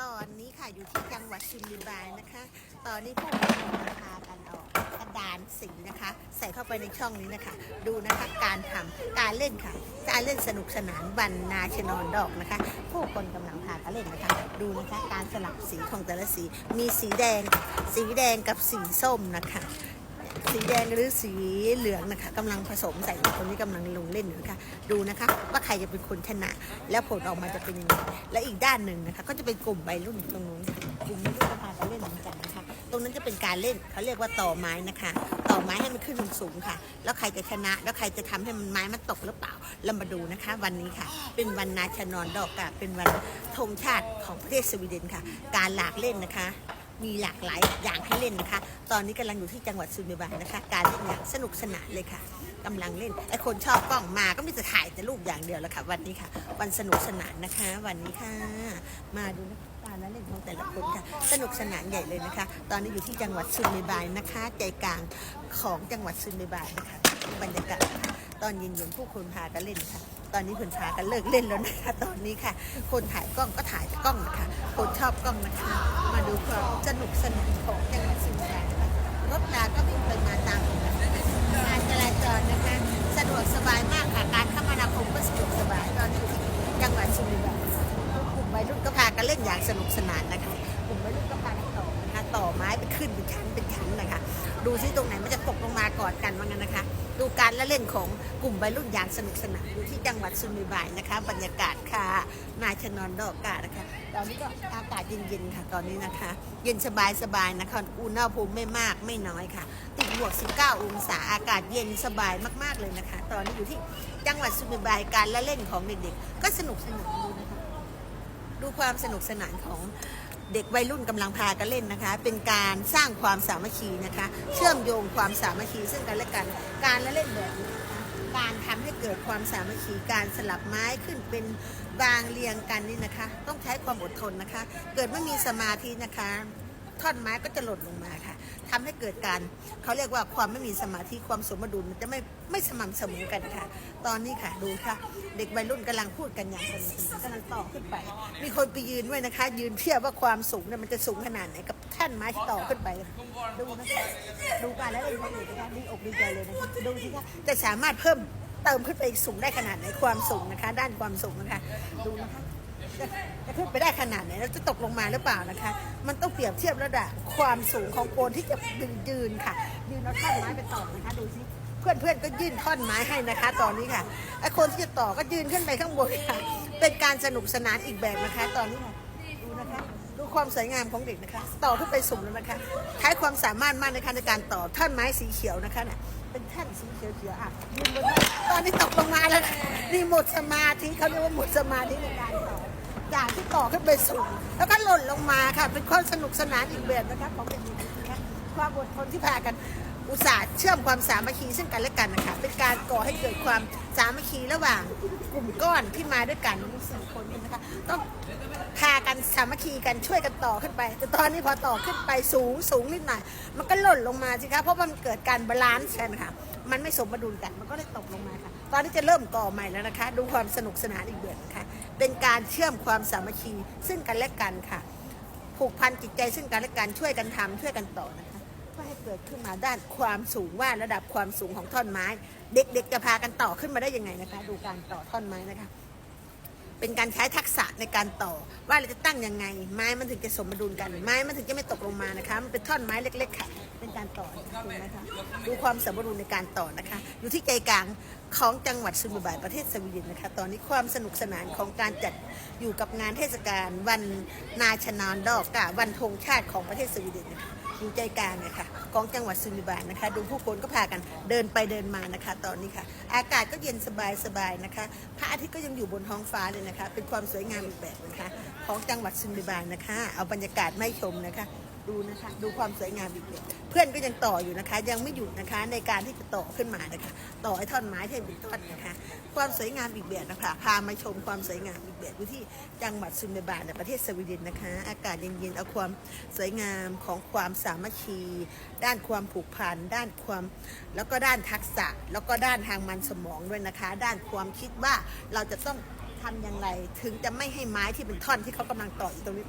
ตอนนี้ค่ะอยู่ที่จังหวัดชุมพรนะคะ ตอนนี้พวกเรากำลังพากันเอากระดานสีนะคะ ใส่เข้าไปในช่องนี้นะคะ ดูนะคะการทำการเล่นค่ะ การเล่นสนุกสนานวันนาชนอนดอกนะคะ ผู้คนกำลังพากันเล่นนะคะ ดูนะคะการสลับสีของแต่ละสี มีสีแดง สีแดงกับสีส้มนะคะ สีแดงหรือสีเหลืองนะคะกำลังผสมใส่คนนี้กำลังลงเล่นอยู่นะคะดูนะคะว่าใครจะเป็นคนชนะ แล้วผลออกมาจะเป็นยังไงและอีกด้านหนึ่งนะคะ ก็จะเป็นกลุ่มวัยรุ่นตรงนู้นกลุ่มวัยรุ่นก็พากันเล่นเหมือนกันนะคะ ตรงนั้นจะเป็นการเล่นเขาเรียกว่าต่อไม้นะคะ ต่อไม้ให้มันขึ้นสูงๆค่ะ แล้วใครจะชนะ แล้วใครจะทำให้มันไม้มันตกหรือเปล่าเรามาดูนะคะ วันนี้ค่ะ เป็นวันนาชนอนดอกค่ะเป็นวันธงชาติของประเทศสวีเดนค่ะ การหลากเล่นนะคะ มีหลากหลายอย่างให้เล่นนะคะ ตอนนี้กำลังอยู่ที่จังหวัดสุรินทร์นะคะ การเล่นอย่างสนุกสนานเลยค่ะกำลังเล่นไอคนชอบกล้องมาก็มีแต่ถ่ายแต่รูปอย่างเดียวแหละค่ะ วันนี้ค่ะ วันสนุกสนานนะคะ วันนี้ค่ะ มาดูนะคะการละเล่นของแต่ละคนค่ะ สนุกสนานใหญ่เลยนะคะ ตอนนี้อยู่ที่จังหวัดสุรินทร์นะคะ ใจกลางของจังหวัดสุรินทร์นะคะบรรยากาศตอนเย็นๆผู้คนพากันเล่นค่ะ ตอนนี้เพิ่นพากันเลิกเล่นแล้วนะคะตอนนี้ค่ะ คนถ่ายกล้องก็ถ่ายแต่กล้องนะคะคนชอบกล้องนะคะ มาดูความสนุกสนานของจังหวัดสุรินทร์นะคะรถราก็วิ่งไปมาตามการจราจรนะคะ สะดวกสบายมากค่ะการคมนาคมก็สะดวกสบายตอนนี้จังหวัดสุรินทร์กลุ่มวัยรุ่นก็พากันเล่นอย่างสนุกสนานนะคะกลุ่มวัยรุ่นก็พากันต่อนะคะต่อไม้ไปขึ้นเป็นชั้นเป็นชั้นนะคะ ดูซิตรงไหนมันจะตกลงมา กอดกันว่างั้นนะคะ ดูการละเล่นของกลุ่มวัยรุ่นอย่างสนุกสนานอยู่ที่จังหวัดสุรินทร์นะคะ บรรยากาศค่ะนายชนนดอกกานะคะ ตอนนี้ก็อากาศเย็นๆค่ะ ตอนนี้นะคะ เย็นสบายๆนะคะอุณหภูมิไม่มากไม่น้อยค่ะ ติดบวก 19 องศาอากาศเย็นสบายมากๆเลยนะคะ ตอนนี้อยู่ที่จังหวัดสุรินทร์การละเล่นของเด็กๆ ก็สนุกสนานดูนะคะดูความสนุกสนานของ เด็กวัยรุ่นกำลังพากันเล่นนะคะ เป็นการสร้างความสามัคคีนะคะ เชื่อมโยงความสามัคคีซึ่งกันและกัน การละเล่นแบบนี้นะคะการทำให้เกิดความสามัคคีการสลับไม้ขึ้นเป็นวางเรียงกันนี่นะคะ ต้องใช้ความอดทนนะคะ เกิดไม่มีสมาธินะคะ ท่อนไม้ก็จะหล่นลงมาค่ะ ทำให้เกิดการเขาเรียกว่าความไม่มีสมาธิความสมดุลมันจะไม่ไม่สม่ำเสมอกันค่ะ ตอนนี้ค่ะดูค่ะ เด็กวัยรุ่นกำลังพูดกันอย่างสนุกกำลังต่อขึ้นไป มีคนไปยืนด้วยนะคะ ยืนเทียบว่าความสูงเนี่ยมันจะสูงขนาดไหนกับแท่นไม้ที่ต่อขึ้นไปดูนะคะดูการแล้วเล่นของนะคะดีอกดีใจเลยนะคะดูสิคะจะสามารถเพิ่มเติมขึ้นไปสูงได้ขนาดไหนความสูงนะคะ ด้านความสูงนะคะดูนะคะ จะขึ้นไปได้ขนาดไหนแล้วจะตกลงมาหรือเปล่านะคะ มันต้องเปรียบเทียบระดับความสูงของโคนที่จะดึงยืนค่ะยืนเอาท่อนไม้ไปต่อนะคะดูสิเพื่อนเพื่อนๆก็ยื่นท่อนไม้ให้นะคะ ตอนนี้ค่ะไอ้คนที่จะต่อก็ยืนขึ้นไปข้างบนค่ะ เป็นการสนุกสนานอีกแบบนะคะ ตอนนี้ค่ะดูนะคะดูความสวยงามของเด็กนะคะ ต่อขึ้นไปสูงแล้วนะคะใช้ความสามารถมากนะคะในการต่อท่อนไม้สีเขียวนะคะเนี่ยเป็นแท่นสีเขียวเขียวๆอะยืนบนตอนนี้ตกลงมาแล้วนี่หมดสมาธิเขาเรียกว่าหมดสมาธิในการต่อ จากที่ต่อขึ้นไปสูง แล้วก็หล่นลงมาค่ะ เป็นความสนุกสนานอีกแบบนะคะของเด็กๆนะคะความอดทนที่พากันอุตส่าห์เชื่อมความสามัคคีซึ่งกันและกันนะคะเป็นการก่อให้เกิดความสามัคคีระหว่างกลุ่มก้อนที่มาด้วยกันสี่คนเนี่ยนะคะต้องพากันสามัคคีกันช่วยกันต่อขึ้นไป แต่ตอนนี้พอต่อขึ้นไปสูงสูงนิดหน่อยมันก็หล่นลงมาสิคะเพราะมันเกิดการบาลานซ์กันค่ะ มันไม่สมดุลกันมันก็เลยตกลงมาค่ะ ตอนนี้จะเริ่มก่อใหม่แล้วนะคะ ดูความสนุกสนานอีกแบบนะคะ เป็นการเชื่อมความสามัคคีซึ่งกันและกันค่ะ ผูกพันจิตใจซึ่งกันและกันช่วยกันทำช่วยกันต่อนะคะเพื่อให้เกิดขึ้นมาด้านความสูงว่าระดับความสูงของท่อนไม้ เด็กๆจะพากันต่อขึ้นมาได้ยังไงนะคะ ดูการต่อท่อนไม้นะคะ เป็นการใช้ทักษะในการต่อ ว่าเราจะตั้งยังไง ไม้มันถึงจะสมดุลกัน ไม้มันถึงจะไม่ตกลงมานะคะ มันเป็นท่อนไม้เล็ก ๆ ค่ะ เป็นการต่อนะคะดูนะคะดูความสมดุลในการต่อนะคะ อยู่ที่ใจกลางของจังหวัดซุนบายประเทศสวีเดนนะคะ ตอนนี้ความสนุกสนานของการจัดอยู่กับงานเทศกาลวันนาชนานดอกกะวันธงชาติของประเทศสวีเดนนะคะ อยู่ใจกลางนะคะของจังหวัดซุนบายนะคะ ดูผู้คนก็พากันเดินไปเดินมานะคะ ตอนนี้ค่ะ อากาศก็เย็นสบายสบายนะคะพระอาทิตย์ก็ยังอยู่บนท้องฟ้าเลยนะคะ เป็นความสวยงามอีกแบบนะคะ ของจังหวัดซุนบายนะคะ เอาบรรยากาศไม่ชมนะคะ ดูนะคะ ดูความสวยงามอีกแบบเพื่อนก็ยังต่ออยู่นะคะ ยังไม่หยุดนะคะในการที่จะต่อขึ้นมานะคะ ต่อไอ้ท่อนไม้ให้เป็นท่อนนะคะ ความสวยงามอีกแบบนะคะ พามาชมความสวยงามอีกแบบที่จังหวัดซุนเดบาในประเทศสวีเดนนะคะ อากาศเย็นๆเอาความสวยงามของความสามัคคี ด้านความผูกพันด้านความแล้วก็ด้านทักษะ แล้วก็ด้านทางมันสมองด้วยนะคะ ด้านความคิดว่าเราจะต้องทำอย่างไร ถึงจะไม่ให้ไม้ที่เป็นท่อนที่เขากำลังต่ออยู่ตรงนี้